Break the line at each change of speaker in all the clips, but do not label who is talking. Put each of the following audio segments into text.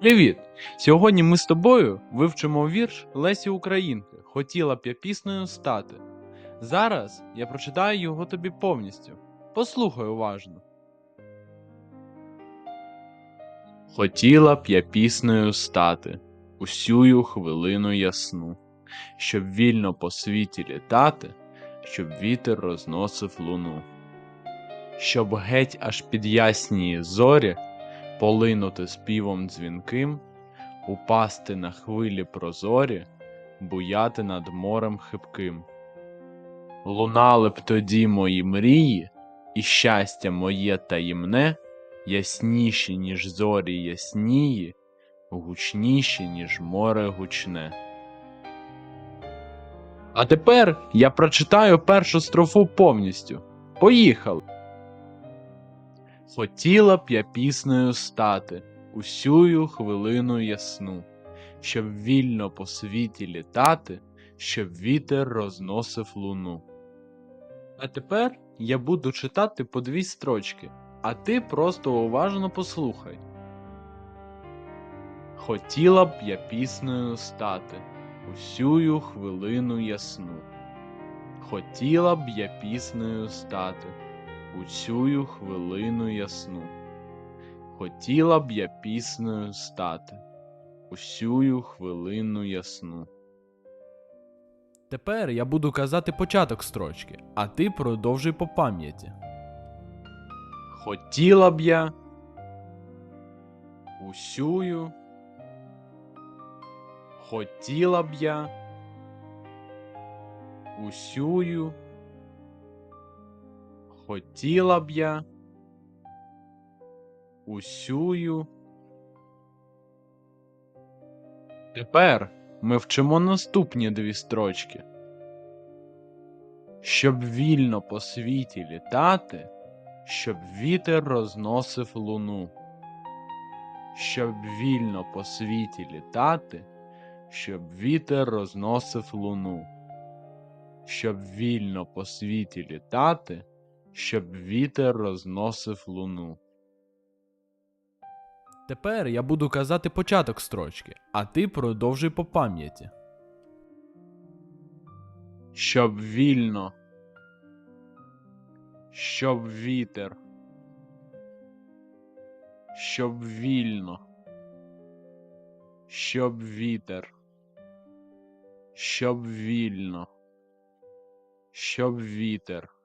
Привіт! Сьогодні ми з тобою вивчимо вірш Лесі Українки Хотіла б я піснею стати. Зараз я прочитаю його тобі повністю. Послухай уважно. Хотіла б я піснею стати усюю хвилину ясну, щоб вільно по світі літати, щоб вітер розносив луну, щоб геть аж під яснії зорі полинути співом дзвінким, упасти на хвилі прозорі, буяти над морем хибким. Лунали б тоді мої мрії, і щастя моє таємне, ясніші, ніж зорі яснії, гучніші, ніж море гучне. А тепер я прочитаю першу строфу повністю. Поїхали! Хотіла б я піснею стати усюю хвилину ясну, щоб вільно по світі літати, щоб вітер розносив луну. А тепер я буду читати по дві строчки, а ти просто уважно послухай. Хотіла б я піснею стати усюю хвилину ясну. Хотіла б я піснею стати у цю хвилину ясну. Хотіла б я піснею стати усю хвилину ясну.
Тепер я буду казати початок строчки, а ти продовжуй по пам'яті.
Хотіла б я усюю. Хотіла б я усюю. Хотіла б я усюю. Тепер ми вчимо наступні дві строчки. Щоб вільно по світі літати, щоб вітер розносив луну. Щоб вільно по світі літати, щоб вітер розносив луну. Щоб вільно по світі літати, щоб вітер розносив луну.
Тепер я буду казати початок строчки, а ти продовжуй по пам'яті.
Щоб вільно, щоб вітер, щоб вільно, щоб вітер, щоб вільно, щоб вітер.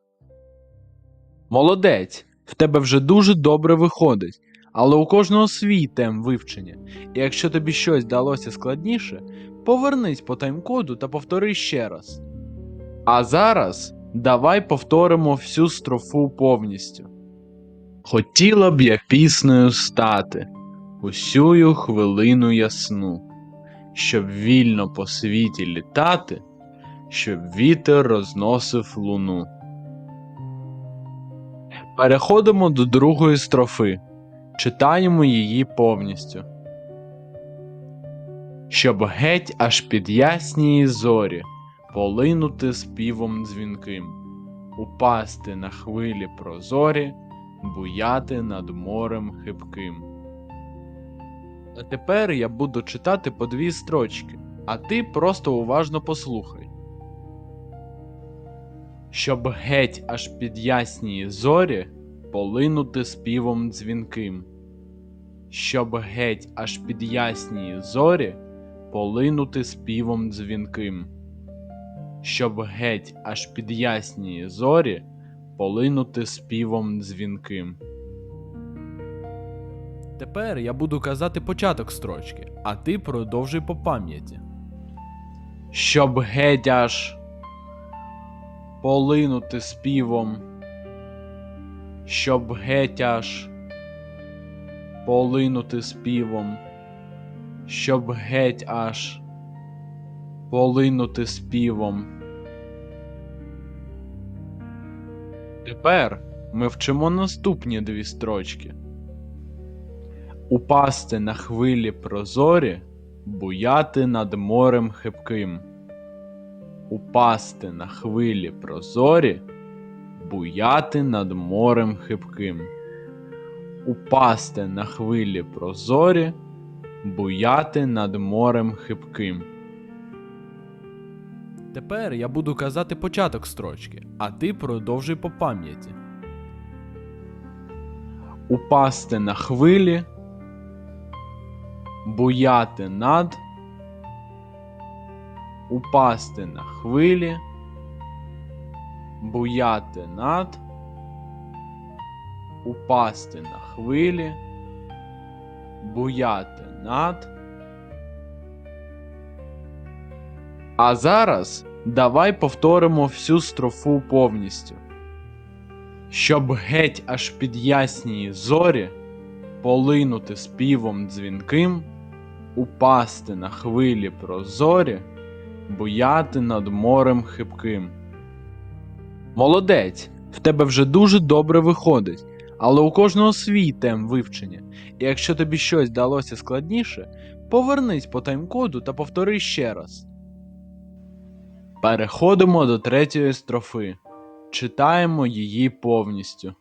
Молодець! В тебе вже дуже добре виходить, але у кожного свій тем вивчення. І якщо тобі щось далося складніше, повернись по тайм-коду та повтори ще раз. А зараз давай повторимо всю строфу повністю. Хотіла б я піснею стати усюю хвилину ясну, щоб вільно по світі літати, щоб вітер розносив луну. Переходимо до другої строфи. Читаємо її повністю. Щоб геть аж під яснії зорі полинути співом дзвінким, упасти на хвилі прозорі, буяти над морем хибким. А тепер я буду читати по дві строчки, а ти просто уважно послухай. Щоб геть аж під яснії зорі полинути співом дзвінким, щоб геть аж під яснії зорі полинути співом дзвінким, щоб геть аж під яснії зорі полинути співом дзвінким.
Тепер я буду казати початок строчки, а ти продовжуй по пам'яті.
щоб геть аж полинути співом, щоб геть аж полинути співом, щоб геть аж полинути співом. Тепер ми вчимо наступні дві строчки. Упасти на хвилі прозорі, буяти над морем хибким. Упасти на хвилі прозорі, буяти над морем хибким. Упасти на хвилі прозорі, буяти над морем хибким.
Тепер я буду казати початок строчки, а ти продовжуй по пам'яті.
упасти на хвилі, буяти над, упасти на хвилі, буяти над, упасти на хвилі, буяти над. А зараз давай повторимо всю строфу повністю щоб геть аж під яснії зорі полинути співом дзвінким, упасти на хвилі прозорі, буяти над морем хибким. Молодець, в тебе вже дуже добре виходить, але у кожного свій тем вивчення, і якщо тобі щось далося складніше, повернись по таймкоду та повтори ще раз. Переходимо до третьої строфи читаємо її повністю.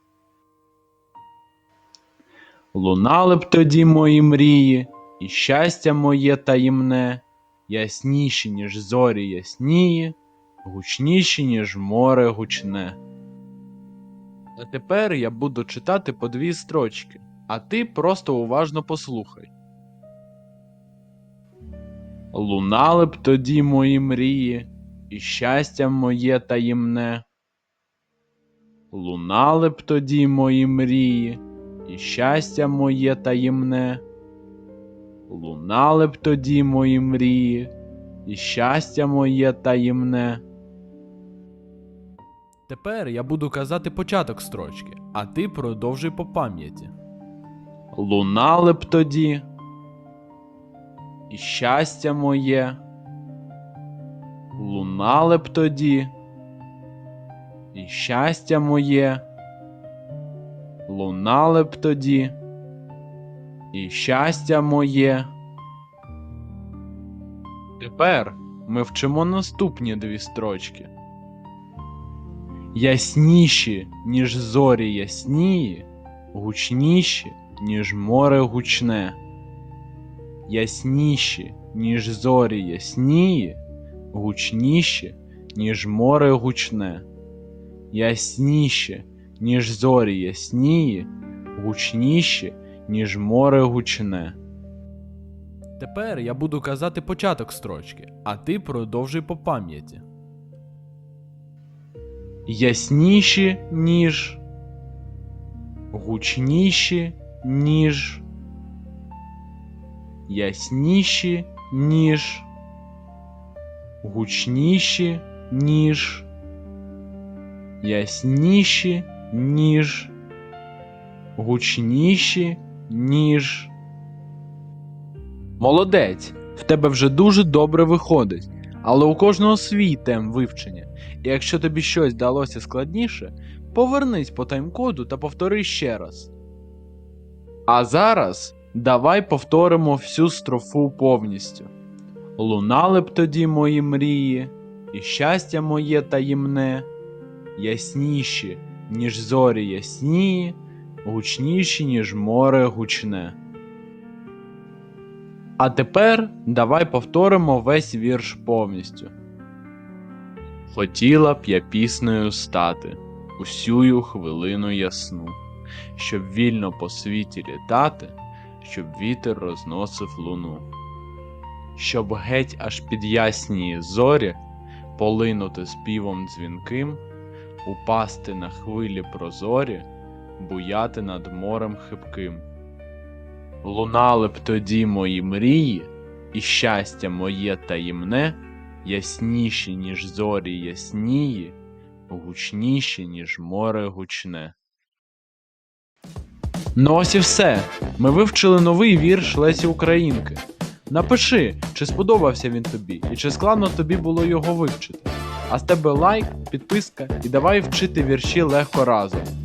Лунали б тоді мої мрії, і щастя моє таємне, ясніші, ніж зорі ясніє, гучніші, ніж море гучне. А тепер я буду читати по дві строчки, а ти просто уважно послухай. Лунали б тоді мої мрії, і щастя моє таємне. Лунали б тоді мої мрії, і щастя моє таємне. Лунали б тоді мої мрії, і щастя моє таємне.
Тепер я буду казати початок строчки, а ти продовжуй по пам'яті.
Лунали б тоді, і щастя моє. Лунали б тоді, і щастя моє. Лунали б тоді, і щастя моє. Тепер ми вчимо наступні дві строчки. Ясніші, ніж зорі яснії, гучніші, ніж море гучне. Ясніші, ніж зорі яснії, гучніші, ніж море гучне. Ясніші, ніж зорі яснії, гучніші, ніж море гучне.
Тепер я буду казати початок строчки, а ти продовжуй по пам'яті.
Ясніші, ніж, гучніші, ніж, ясніші, ніж, гучніші, ніж, ясніші, ніж, гучніші, ніж. Молодець, в тебе вже дуже добре виходить, але у кожного свій тем вивчення. І якщо тобі щось далося складніше, повернись по таймкоду та повтори ще раз. А зараз давай повторимо всю строфу повністю. Лунали б тоді мої мрії, і щастя моє таємне, ясніші, ніж зорі яснії, гучніші, ніж море гучне. А тепер давай повторимо весь вірш повністю. Хотіла б я піснею стати усюю хвилину ясну, щоб вільно по світі літати, щоб вітер розносив луну, щоб геть аж під яснії зорі полинути співом дзвінким, упасти на хвилі прозорі, буяти над морем хибким. Лунали б тоді мої мрії, і щастя моє таємне ясніші, ніж зорі яснії, гучніші, ніж море гучне. Ну ось і все. Ми вивчили новий вірш Лесі Українки. Напиши, чи сподобався він тобі, і чи складно тобі було його вивчити. А з тебе лайк, підписка і давай вчити вірші легко разом.